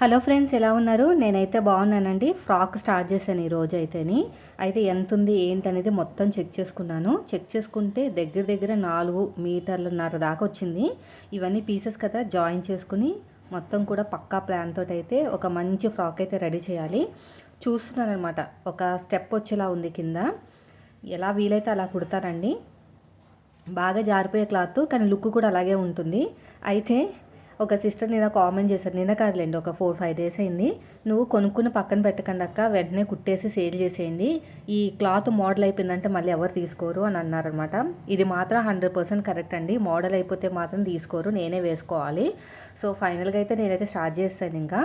Hello friends ఎలా ఉన్నారు? నేనైతే బాగున్నానండి. ఫ్రాక్ స్టార్ట్ చేశాను ఈ రోజు అయితేని అయితే ఎంత ఉంది ఏంటనేది మొత్తం చెక్ చేసుకున్నాను. చెక్ చేసుకుంటే దగ్గర దగ్గర నాలుగు మీటర్లన్నర దాకా వచ్చింది. ఇవన్నీ పీసెస్ కదా జాయిన్ చేసుకుని మొత్తం కూడా పక్కా ప్లాన్ తోటి అయితే ఒక మంచి ఫ్రాక్ అయితే రెడీ చేయాలి. చూస్తున్నాను అనమాట ఒక స్టెప్ వచ్చేలా ఉంది కింద. ఎలా వీలైతే అలా కుడతారండి బాగా జారిపోయే క్లాత్ కానీ లుక్ కూడా అలాగే ఉంటుంది. అయితే ఒక సిస్టర్ నిన్న కామెంట్ చేశారు నిన్న కాదులేండి ఒక ఫోర్ ఫైవ్ డేస్ అయింది. నువ్వు కొనుక్కుని పక్కన పెట్టకండి అక్క వెంటనే కుట్టేసి సేల్ చేసేయండి. ఈ క్లాత్ మోడల్ అయిపోయిందంటే మళ్ళీ ఎవరు తీసుకోరు అని అన్నారనమాట ఇది మాత్రం హండ్రెడ్ పర్సెంట్ కరెక్ట్ అండి. మోడల్ అయిపోతే మాత్రం తీసుకోరు నేనే వేసుకోవాలి. సో ఫైనల్గా అయితే నేనైతే స్టార్ట్ చేస్తాను ఇంకా.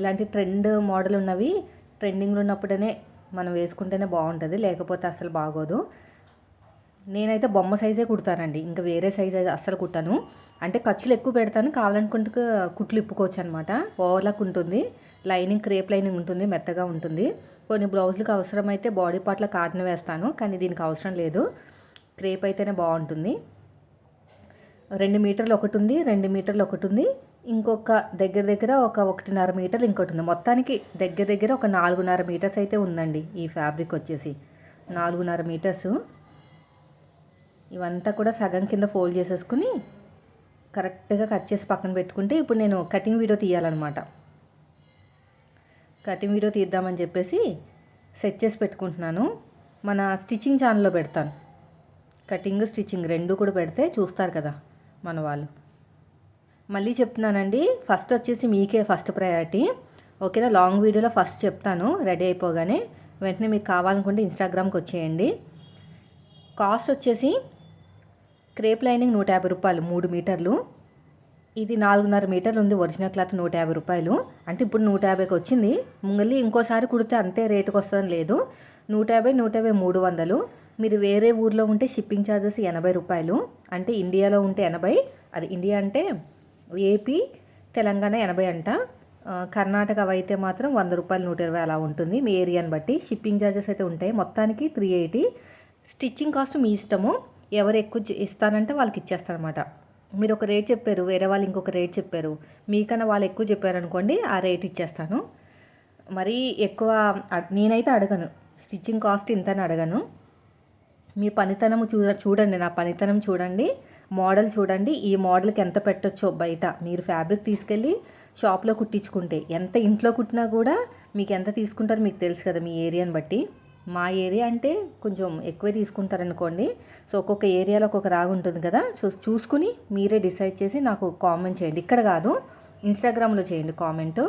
ఇలాంటి ట్రెండ్ మోడల్ ఉన్నవి ట్రెండింగ్లో ఉన్నప్పుడనే మనం వేసుకుంటేనే బాగుంటుంది లేకపోతే అసలు బాగోదు. నేనైతే బొమ్మ సైజే కుడతానండి. ఇంకా వేరే సైజ్ అయితే అస్సలు కుట్టాను. అంటే ఖర్చులు ఎక్కువ పెడతాను. కావాలనుకుంటే కుట్లు ఇప్పుకోవచ్చు అనమాట ఓవర్లాక్ ఉంటుంది. లైనింగ్ క్రేప్ లైనింగ్ ఉంటుంది. మెత్తగా ఉంటుంది. కొన్ని బ్లౌజులకు అవసరమైతే బాడీ పార్ట్లో కాటన్ వేస్తాను. కానీ దీనికి అవసరం లేదు. క్రేప్ అయితేనే బాగుంటుంది. రెండు మీటర్లు ఒకటి ఉంది రెండు మీటర్లు ఒకటి ఉంది ఇంకొక దగ్గర దగ్గర ఒక ఒకటిన్నర మీటర్లు ఇంకోటి ఉంది. మొత్తానికి దగ్గర దగ్గర ఒక నాలుగున్నర మీటర్స్ అయితే ఉందండి ఈ ఫ్యాబ్రిక్ వచ్చేసి. నాలుగున్నర మీటర్స్. ఇవంతా కూడా సగం కింద ఫోల్డ్ చేసేసుకుని కరెక్ట్గా కట్ చేసి పక్కన పెట్టుకుంటే ఇప్పుడు నేను కటింగ్ వీడియో తీయాలన్నమాట. కటింగ్ వీడియో తీద్దామని చెప్పేసి సెట్ చేసి పెట్టుకుంటున్నాను. మన స్టిచ్చింగ్ ఛానల్లో పెడతాను. కటింగ్ స్టిచ్చింగ్ రెండు కూడా పెడితే చూస్తారు కదా మన వాళ్ళు. మళ్ళీ చెప్తున్నానండి ఫస్ట్ వచ్చేసి మీకే ఫస్ట్ ప్రయారిటీ. ఓకేనా లాంగ్ వీడియోలో ఫస్ట్ చెప్తాను రెడీ అయిపోగానే వెంటనే మీకు కావాలనుకుంటే ఇన్స్టాగ్రామ్కి వచ్చేయండి. కాస్ట్ వచ్చేసి క్రేప్ లైనింగ్ నూట యాభై రూపాయలు మూడు మీటర్లు. ఇది నాలుగున్నర మీటర్లు ఉంది ఒరిజినల్ క్లాత్ నూట యాభై రూపాయలు. అంటే ఇప్పుడు నూట యాభైకి వచ్చింది. మళ్ళీ ఇంకోసారి కుడితే అంతే రేటుకి వస్తుందని లేదు. నూట యాభై నూట యాభై మూడు వందలు. మీరు వేరే ఊర్లో ఉంటే షిప్పింగ్ ఛార్జెస్ ఎనభై రూపాయలు. అంటే ఇండియాలో ఉంటే ఎనభై అది ఇండియా అంటే ఏపీ తెలంగాణ ఎనభై అంట. కర్ణాటక అయితే మాత్రం వంద రూపాయలు నూట ఇరవై అలా ఉంటుంది. మీ ఏరియాని బట్టి షిప్పింగ్ ఛార్జెస్ అయితే ఉంటాయి. మొత్తానికి త్రీ ఎయిటీ స్టిచ్చింగ్ కాస్ట్ మీ ఇష్టము. ఎవరు ఎక్కువ ఇస్తానంటే వాళ్ళకి ఇచ్చేస్తారనమాట మీరు ఒక రేట్ చెప్పారు వేరే వాళ్ళు ఇంకొక రేట్ చెప్పారు. మీకన్నా వాళ్ళు ఎక్కువ చెప్పారనుకోండి ఆ రేట్ ఇచ్చేస్తాను. మరీ ఎక్కువ నేనైతే అడగను. స్టిచ్చింగ్ కాస్ట్ ఇంతని అడగను. మీ పనితనం చూడ చూడండి నా పనితనం చూడండి మోడల్ చూడండి ఈ మోడల్కి ఎంత పెట్టచ్చో బయట. మీరు ఫ్యాబ్రిక్ తీసుకెళ్ళి షాప్లో కుట్టించుకుంటే ఎంత ఇంట్లో కుట్టినా కూడా మీకు ఎంత తీసుకుంటారో మీకు తెలుసు కదా మీ ఏరియాని బట్టి. మా ఏరియా అంటే కొంచెం ఎక్కువే తీసుకుంటారనుకోండి. సో ఒక్కొక్క ఏరియాలో ఒక్కొక్క రాగు ఉంటుంది కదా. సో చూసుకుని మీరే డిసైడ్ చేసి నాకు కామెంట్ చేయండి. ఇక్కడ కాదు ఇన్స్టాగ్రామ్లో చేయండి కామెంటు.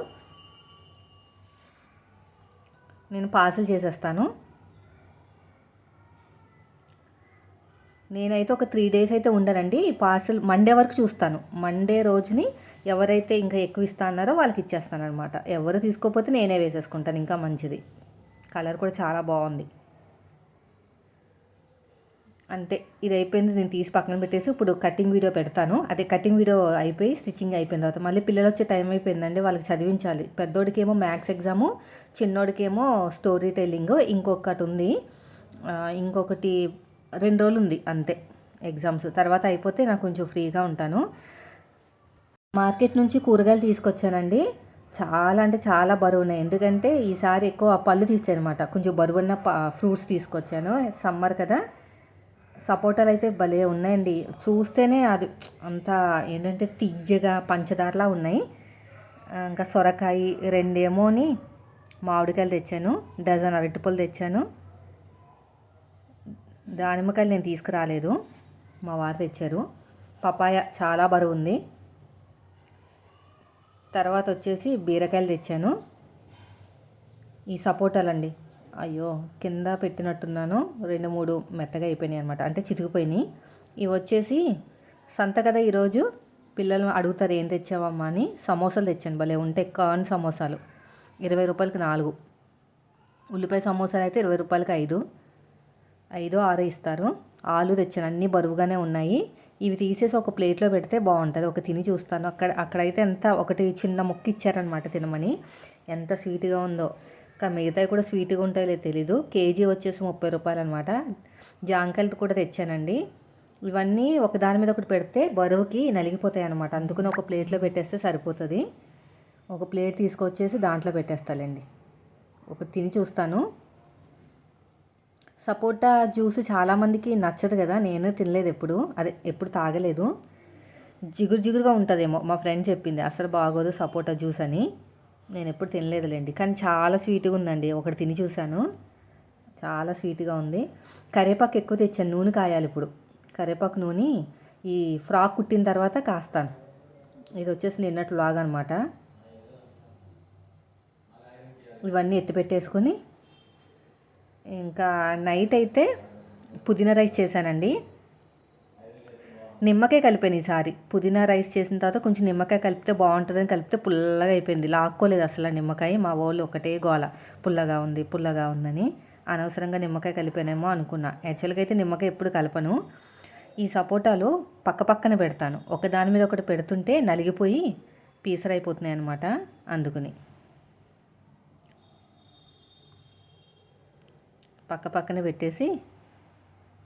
నేను పార్సిల్ చేసేస్తాను. నేనైతే ఒక త్రీ డేస్ అయితే ఉండనండి. ఈ పార్సల్ మండే వరకు చూస్తాను. మండే రోజుని ఎవరైతే ఇంకా ఎక్కువ ఇస్తా అన్నారో వాళ్ళకి ఇచ్చేస్తాను అనమాట ఎవరు తీసుకోకపోతే నేనే వేసేసుకుంటాను. ఇంకా మంచిది. కలర్ కూడా చాలా బాగుంది. అంతే ఇది అయిపోయింది. నేను తీసి పక్కన పెట్టేసి ఇప్పుడు కటింగ్ వీడియో పెడతాను. అదే కటింగ్ వీడియో అయిపోయి స్టిచ్చింగ్ అయిపోయిన తర్వాత మళ్ళీ పిల్లలు వచ్చే టైం అయిపోయిందండి వాళ్ళకి చదివించాలి. పెద్దోడికేమో మ్యాథ్స్ ఎగ్జాము చిన్నోడికేమో స్టోరీ టెల్లింగ్ ఇంకొకటి ఉంది. ఇంకొకటి రెండు రోజులు ఉంది అంతే ఎగ్జామ్స్. తర్వాత అయిపోతే నాకు కొంచెం ఫ్రీగా ఉంటాను. మార్కెట్ నుంచి కూరగాయలు తీసుకొచ్చానండి. చాలా అంటే చాలా బరువు ఉన్నాయి ఎందుకంటే ఈసారి ఎక్కువ పళ్ళు తీసానమాట కొంచెం బరువున్న ఫ్రూట్స్ తీసుకొచ్చాను. సమ్మర్ కదా. సపోటాలు అయితే భలే ఉన్నాయండి. చూస్తేనే అది అంత ఏంటంటే తీయగా పంచదారలా ఉన్నాయి. ఇంకా సొరకాయ రెండేమోని మామిడికాయలు తెచ్చాను. డజన్ అరటిపళ్ళు తెచ్చాను. దానిమ్మకాయలు నేను తీసుకురాలేదు. మా వారు తెచ్చారు. పపాయ చాలా బరువు ఉంది. తర్వాత వచ్చేసి బీరకాయలు తెచ్చాను. ఈ సపోటాలండి. అయ్యో కింద పెట్టినట్టున్నాను. రెండు మూడు మెత్తగా అయిపోయినాయి అనమాట అంటే చితికిపోయినాయి. ఇవి వచ్చేసి సంత కదా ఈరోజు? పిల్లలు అడుగుతారు ఏం తెచ్చావమ్మా? అని. సమోసాలు తెచ్చాను. భలే ఉంటే కార్న్ సమోసాలు. ఇరవై రూపాయలకి నాలుగు. ఉల్లిపాయ సమోసాలు అయితే ఇరవై రూపాయలకి ఐదు. ఐదు ఆరు ఇస్తారు. ఆలు తెచ్చాను. అన్నీ బరువుగానే ఉన్నాయి. ఇవి తీసేసి ఒక ప్లేట్లో పెడితే బాగుంటుంది. ఒక తిని చూస్తాను. అక్కడ అక్కడైతే ఎంత ఒకటి చిన్న ముక్క ఇచ్చారనమాట తినమని. ఎంత స్వీట్గా ఉందో. ఇంకా మిగతాయి కూడా స్వీట్గా ఉంటాయో లేదు తెలీదు. కేజీ వచ్చేసి ముప్పై రూపాయలు అనమాట జాంకాయలు కూడా తెచ్చానండి. ఇవన్నీ ఒకదాని మీద ఒకటి పెడితే బరువుకి నలిగిపోతాయి అనమాట అందుకని ఒక ప్లేట్లో పెట్టేస్తే సరిపోతుంది. ఒక ప్లేట్ తీసుకొచ్చేసి దాంట్లో పెట్టేస్తాలేండి. ఒక తిని చూస్తాను. సపోటా జ్యూస్ చాలామందికి నచ్చదు కదా నేను తినలేదు ఎప్పుడు. అదే ఎప్పుడు తాగలేదు. జిగురు జిగురుగా ఉంటుందేమో మా ఫ్రెండ్ చెప్పింది. అసలు బాగోదు సపోటా జ్యూస్ అని. నేను ఎప్పుడు తినలేదులేండి. కానీ చాలా స్వీట్గా ఉందండి. ఒకటి తిని చూశాను. చాలా స్వీట్గా ఉంది. కరివేపాకు ఎక్కువ తెచ్చాను. నూనె కాయాలి ఇప్పుడు. కరివేపాకు నూనె ఈ ఫ్రాక్ కుట్టిన తర్వాత కాస్తాను. ఇది వచ్చేసి నిన్నట్లు లాగా అనమాట ఇవన్నీ ఎత్తి పెట్టేసుకొని ఇంకా నైట్ అయితే పుదీనా రైస్ చేశానండి. నిమ్మకాయ కలిపాను ఈసారి. పుదీనా రైస్ చేసిన తర్వాత కొంచెం నిమ్మకాయ కలిపితే బాగుంటుందని కలిపితే పుల్లగా అయిపోయింది. లాక్కోలేదు అసలు నిమ్మకాయ. మా వాళ్ళు ఒకటే గోల. పుల్లగా ఉంది పుల్లగా ఉందని అనవసరంగా నిమ్మకాయ కలిపానేమో అనుకున్నా. యాక్చువల్గా అయితే నిమ్మకాయ ఎప్పుడు కలపను. ఈ సపోటాలు పక్క పక్కన పెడతాను. ఒక దాని మీద ఒకటి పెడుతుంటే నలిగిపోయి పీసరైపోతున్నాయి అనమాట అందుకుని. పక్క పక్కన పెట్టేసి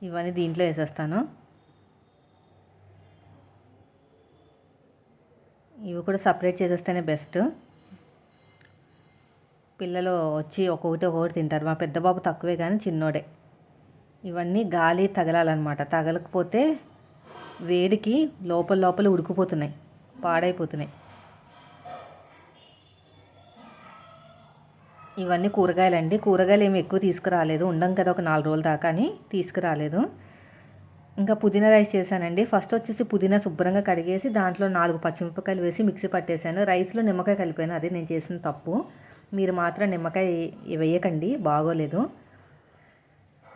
ఇవన్నీ దీంట్లో వేసేస్తాను. ఇవి కూడా సపరేట్ చేసేస్తేనే బెస్ట్. పిల్లలు వచ్చి ఒక్కొక్కటి ఒక్కొక్కటి తింటారు. మా పెద్ద బాబు తక్కువే కానీ చిన్నోడే. ఇవన్నీ గాలి తగలాలన్నమాట. తగలకపోతే వేడికి లోపల లోపల ఉడికిపోతున్నాయి. పాడైపోతున్నాయి. ఇవన్నీ కూరగాయలండి. కూరగాయలు ఏమి ఎక్కువ తీసుకురాలేదు. ఉండం కదా ఒక నాలుగు రోజుల దాకా అని తీసుకురాలేదు. ఇంకా పుదీనా రైస్ చేశానండి. ఫస్ట్ వచ్చేసి పుదీనా శుభ్రంగా కడిగేసి దాంట్లో నాలుగు పచ్చిమిరపకాయలు వేసి మిక్సీ పట్టేశాను. రైస్లో నిమ్మకాయ కలిపాను. అదే నేను చేసిన తప్పు. మీరు మాత్రం నిమ్మకాయ వేయకండి. బాగోలేదు.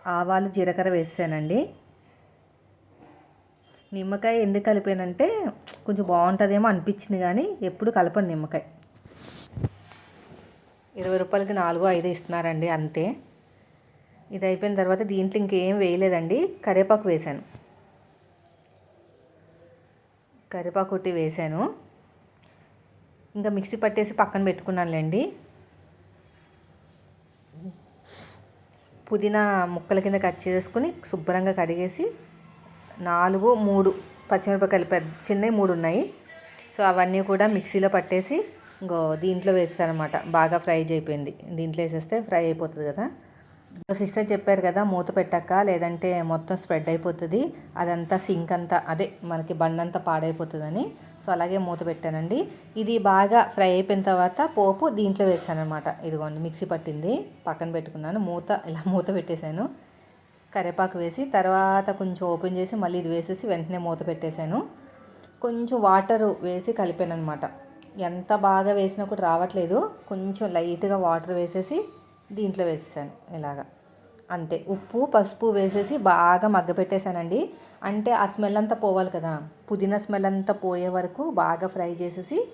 ఆవాలు జీలకర్ర వేసానండి. నిమ్మకాయ ఎందుకు కలిపానంటే కొంచెం బాగుంటుందేమో అనిపించింది కానీ ఎప్పుడు కలపను నిమ్మకాయ. ఇరవై రూపాయలకి నాలుగు ఐదు ఇస్తున్నారండి అంతే. ఇది అయిపోయిన తర్వాత దీంట్లో ఇంకేం వేయలేదండి. కరివేపాకు వేశాను. కరివేపాకు కొట్టి వేశాను. ఇంకా మిక్సీ పట్టేసి పక్కన పెట్టుకున్నానులేండి. పుదీనా ముక్కల కింద కట్ చేసుకుని శుభ్రంగా కడిగేసి నాలుగు మూడు పచ్చిమిరపకాయలు పెద్ద చిన్నవి మూడు ఉన్నాయి. సో అవన్నీ కూడా మిక్సీలో పట్టేసి ఇంకో దీంట్లో వేస్తాను అనమాట బాగా ఫ్రై అయిపోయింది. దీంట్లో వేసేస్తే ఫ్రై అయిపోతుంది కదా. సిస్టర్ చెప్పారు కదా మూత పెట్టాక లేదంటే మొత్తం స్ప్రెడ్ అయిపోతుంది. అదంతా సింక్ అంతా అదే మనకి బండంతా పాడైపోతుందని. సో అలాగే మూత పెట్టానండి. ఇది బాగా ఫ్రై అయిపోయిన తర్వాత పోపు దీంట్లో వేసాను అనమాట ఇదిగోండి మిక్సీ పట్టింది. పక్కన పెట్టుకున్నాను. మూత ఇలా మూత పెట్టేశాను. కరివేపాకు వేసి తర్వాత కొంచెం ఓపెన్ చేసి మళ్ళీ ఇది వేసేసి వెంటనే మూత పెట్టేశాను. కొంచెం వాటర్ వేసి కలిపాను అనమాట ఎంత బాగా వేసినా కూడా రావట్లేదు. కొంచెం లైట్గా వాటర్ వేసేసి దీంట్లో వేసేసాను ఇలాగా. అంతే. ఉప్పు పసుపు వేసేసి బాగా మగ్గపెట్టేశానండి అంటే ఆ స్మెల్ అంతా పోవాలి కదా. పుదీనా స్మెల్ అంతా పోయే వరకు బాగా ఫ్రై చేసేసి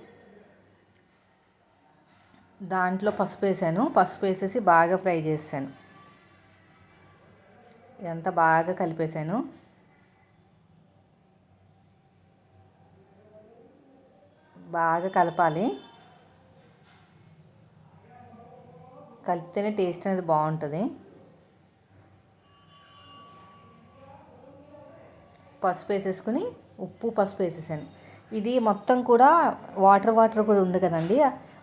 దాంట్లో పసుపు వేసాను. పసుపు వేసేసి బాగా ఫ్రై చేసాను ఇదంతా బాగా కలిపేశాను బాగా కలపాలి. కలిపితేనే టేస్ట్ అనేది బాగుంటుంది. పసుపు వేసేసుకుని ఉప్పు పసుపు వేసేసాను. ఇది మొత్తం కూడా వాటర్ వాటర్ కూడా ఉంది కదండి.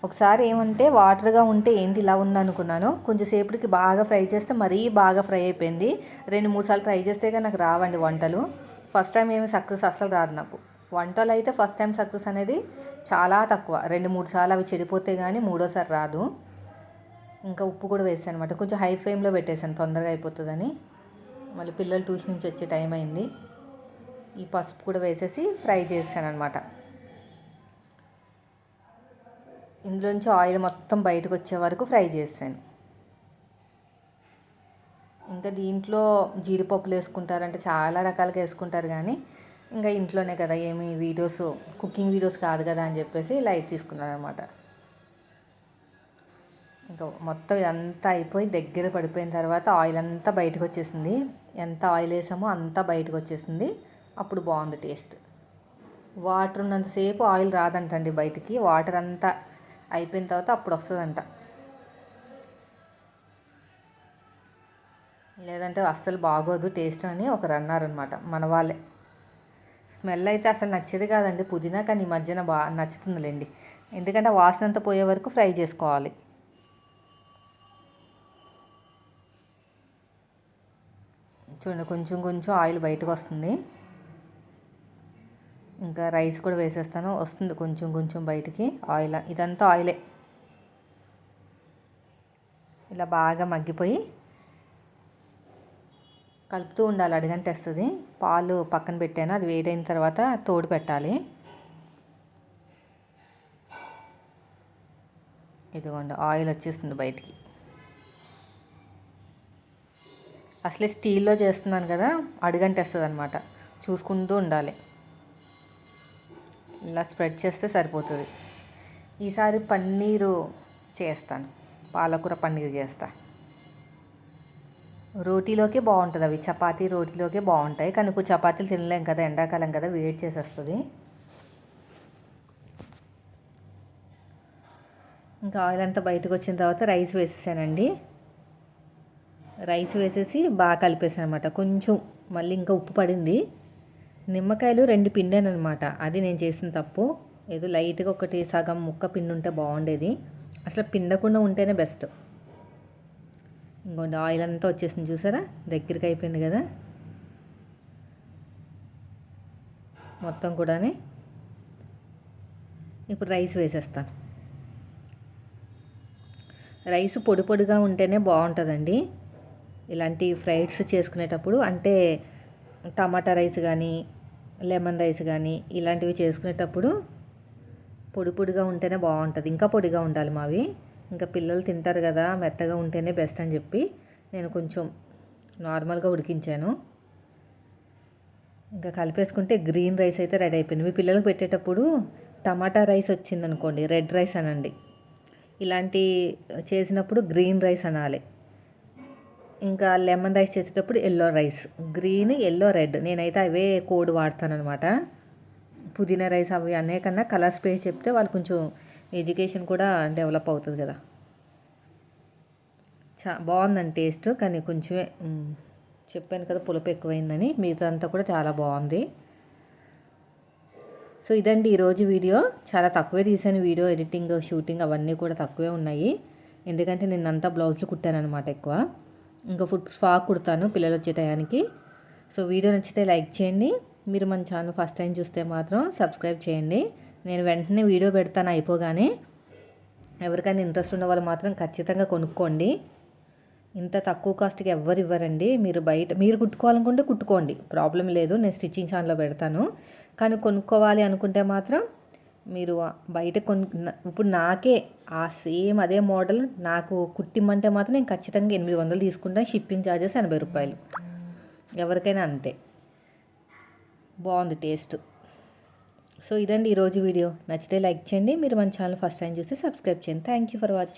ఒకసారి ఏమంటే వాటర్గా ఉంటే ఏంటి ఇలా ఉందనుకున్నాను కొంచెంసేపటికి బాగా ఫ్రై చేస్తే మరీ బాగా ఫ్రై అయిపోయింది. రెండు మూడు సార్లు ట్రై చేస్తే కానీ నాకు రావండి వంటలు. ఫస్ట్ టైం ఏమి సక్సెస్ అస్సలు రాదు నాకు. వంటలు అయితే ఫస్ట్ టైం సక్సెస్ అనేది చాలా తక్కువ. రెండు మూడు సార్లు అవి చెడిపోతే కానీ మూడోసారి రాదు. ఇంకా ఉప్పు కూడా వేసాను అనమాట కొంచెం హై ఫ్లేమ్లో పెట్టేశాను తొందరగా అయిపోతుందని. మళ్ళీ పిల్లలు ట్యూషన్ నుంచి వచ్చే టైం అయింది. ఈ పసుపు కూడా వేసేసి ఫ్రై చేశాను అనమాట ఇందులోంచి ఆయిల్ మొత్తం బయటకు వచ్చే వరకు ఫ్రై చేశాను ఇంకా దీంట్లో జీడిపప్పులు వేసుకుంటారంటే చాలా రకాలుగా వేసుకుంటారు కానీ ఇంకా ఇంట్లోనే కదా ఏమి వీడియోస్ కుకింగ్ వీడియోస్ కాదు కదా అని చెప్పేసి లైట్ తీసుకున్నాను అనమాట ఇంకా మొత్తం ఇదంతా అయిపోయి దగ్గర పడిపోయిన తర్వాత ఆయిల్ అంతా బయటకు వచ్చేసింది. ఎంత ఆయిల్ వేసామో అంతా బయటకు వచ్చేసింది. అప్పుడు బాగుంది టేస్ట్. వాటర్ ఉన్నంతసేపు ఆయిల్ రాదంటండి బయటికి. వాటర్ అంతా అయిపోయిన తర్వాత అప్పుడు వస్తుందంట. లేదంటే అస్సలు బాగోదు టేస్ట్ అని ఒకరు అన్నారనమాట మన వాళ్ళే. స్మెల్ అయితే అసలు నచ్చేది కాదండి. పుదీనా కానీ ఈ మధ్యన బాగా నచ్చుతుందిలేండి. ఎందుకంటే ఆ వాసన పోయే వరకు ఫ్రై చేసుకోవాలి. చూడండి కొంచెం కొంచెం ఆయిల్ బయటకు వస్తుంది. ఇంకా రైస్ కూడా వేసేస్తాను. వస్తుంది కొంచెం కొంచెం బయటికి ఆయిల్. ఇదంతా ఆయిలే. ఇలా బాగా మగ్గిపోయి కలుపుతూ ఉండాలి అడిగంటే వస్తుంది. పాలు పక్కన పెట్టాను అది వేడైన తర్వాత తోడు పెట్టాలి. ఇదిగోండి ఆయిల్ వచ్చేస్తుంది బయటికి. అసలే స్టీల్లో చేస్తున్నాను కదా అడుగంటేస్తుంది అనమాట చూసుకుంటూ ఉండాలి. ఇలా స్ప్రెడ్ చేస్తే సరిపోతుంది. ఈసారి పన్నీరు చేస్తాను. పాలకూర పన్నీర్ చేస్తాను రోటీలోకే బాగుంటుంది అవి. చపాతీ రోటీలోకే బాగుంటాయి. కానీ ఇప్పుడు చపాతీలు తినలేం కదా ఎండాకాలం కదా వేడి చేసేస్తుంది. ఇంకా ఆయిల్ అంతా బయటకు వచ్చిన తర్వాత రైస్ వేసేసానండి. రైస్ వేసేసి బాగా కలిపేసాను అనమాట కొంచెం మళ్ళీ ఇంకా ఉప్పు పడింది. నిమ్మకాయలు రెండు పిండేనమాట అది నేను చేసిన తప్పు. ఏదో లైట్గా ఒకటి సగం ముక్క పిండి ఉంటే బాగుండేది. అసలు పిండకుండా ఉంటేనే బెస్ట్. ఇంకోటి ఆయిల్ అంతా వచ్చేసింది చూసారా? దగ్గరికి అయిపోయింది కదా? మొత్తం కూడా ఇప్పుడు రైస్ వేసేస్తాను. రైస్ పొడి పొడిగా ఉంటేనే బాగుంటుందండి. ఇలాంటి ఫ్రైడ్స్ చేసుకునేటప్పుడు అంటే టమాటా రైస్ కానీ లెమన్ రైస్ కానీ ఇలాంటివి చేసుకునేటప్పుడు పొడి పొడిగా ఉంటేనే బాగుంటుంది. ఇంకా పొడిగా ఉండాలి మావి. ఇంకా పిల్లలు తింటారు కదా మెత్తగా ఉంటేనే బెస్ట్ అని చెప్పి నేను కొంచెం నార్మల్గా ఉడికించాను. ఇంకా కలిపేసుకుంటే గ్రీన్ రైస్ అయితే రెడీ అయిపోయింది. మీ పిల్లలకు పెట్టేటప్పుడు టమాటా రైస్ వచ్చిందనుకోండి రెడ్ రైస్ అనండి. ఇలాంటి చేసినప్పుడు గ్రీన్ రైస్ అనాలి. ఇంకా లెమన్ రైస్ చేసేటప్పుడు yellow rice. Green yellow red నేనైతే అవే కోడ్ వాడతానమాట పుదీనా రైస్ అవి అనే కన్నా కలర్స్ పేసి చెప్తే వాళ్ళు కొంచెం ఎడ్యుకేషన్ కూడా డెవలప్ అవుతుంది కదా. చా బాగుందండి టేస్ట్ కానీ కొంచెమే చెప్పాను కదా పులుపు ఎక్కువైందని మిగతాదంతా కూడా చాలా బాగుంది. సో ఇదండి ఈరోజు వీడియో. చాలా తక్కువే తీసాను వీడియో ఎడిటింగ్ షూటింగ్ అవన్నీ కూడా తక్కువే ఉన్నాయి. ఎందుకంటే నిన్నంతా బ్లౌజులు కుట్టానమాట ఎక్కువ. ఇంకా ఫుడ్ ఫ్రాక్ కుడతాను పిల్లలు వచ్చే టయానికి. సో వీడియో నచ్చితే లైక్ చేయండి. మీరు మన ఛానల్ ఫస్ట్ టైం చూస్తే మాత్రం సబ్స్క్రైబ్ చేయండి. నేను వెంటనే వీడియో పెడతాను అయిపోగానే. ఎవరికైనా ఇంట్రెస్ట్ ఉన్న వాళ్ళు మాత్రం ఖచ్చితంగా కొనుక్కోండి. ఇంత తక్కువ కాస్ట్కి ఎవ్వరు ఇవ్వరండి. మీరు బయట మీరు కుట్టుకోవాలనుకుంటే కుట్టుకోండి. ప్రాబ్లం లేదు నేను స్టిచ్చింగ్ ఛానల్లో పెడతాను. కానీ కొనుక్కోవాలి అనుకుంటే మాత్రం మీరు బయట కొను ఇప్పుడు నాకే ఆ సేమ్ అదే మోడల్ నాకు కుట్టిమ్మంటే మాత్రం నేను ఖచ్చితంగా ఎనిమిది వందలు తీసుకుంటాను షిప్పింగ్ ఛార్జెస్ ఎనభై రూపాయలు. ఎవరికైనా అంతే. బాగుంది టేస్ట్. సో ఇదండి ఈరోజు వీడియో. నచ్చితే లైక్ చేయండి. మీరు మన ఛానల్ ఫస్ట్ టైం చూస్తే సబ్స్క్రైబ్ చేయండి. Thank you for watching